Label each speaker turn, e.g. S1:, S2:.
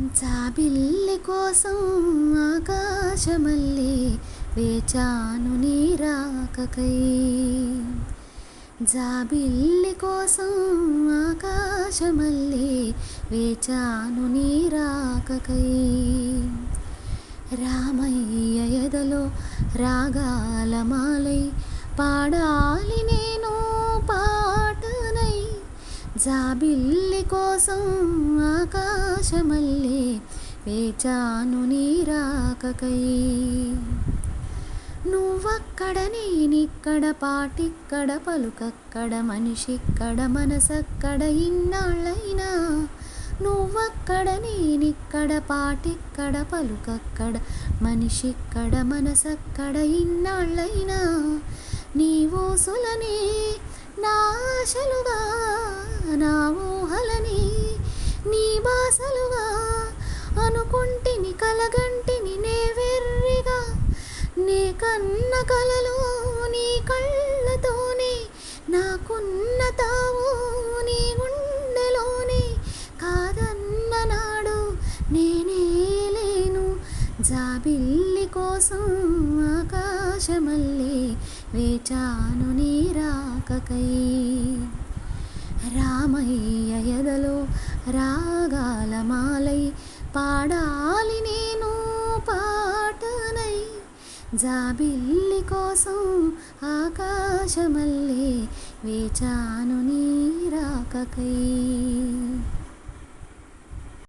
S1: జాబిల్లి కోసం ఆకాశమల్లి వేచాను నీ రాకకై. జాబిల్లి కోసం ఆకాశమల్లి వేచాను నీ రాకకై. రామయ్య ఎదలో రాగాల మాలై పాడాలి జాబిల్లి కోసం ఆకాశమల్లే వేచాను నీరాకకై నువ్వక్కడ నేనిక్కడ పాటిక్కడ పలుకక్కడ మనిషిక్కడ మనసక్కడ ఇన్నాళ్ళైనా. నువ్వక్కడ నేనిక్కడ పాటిక్కడ పలుకక్కడ మనిషిక్కడ మనసక్కడ ఇన్నాళ్ళైనా. నీ ఊసులనే నా ఆశలుగా నా ఊహలని నీ బాసలుగా అనుకుంటిని కలగంటిని నే వెర్రిగా. నే కన్న కలలు నీ కళ్ళతోనే నాకున్న తావు నీ గుండెలోనే. కాదన్న నాడు నేనే లేను జాబిల్లి కోసం ఆకాశమల్లే వేచాను నీ రాకకై. రామయ్య ఎదలో రాగాల మాలై పాడాలి నేను పాటనై. జాబిల్లి కోసం ఆకాశమల్లే వేచాను నీ రాకకై.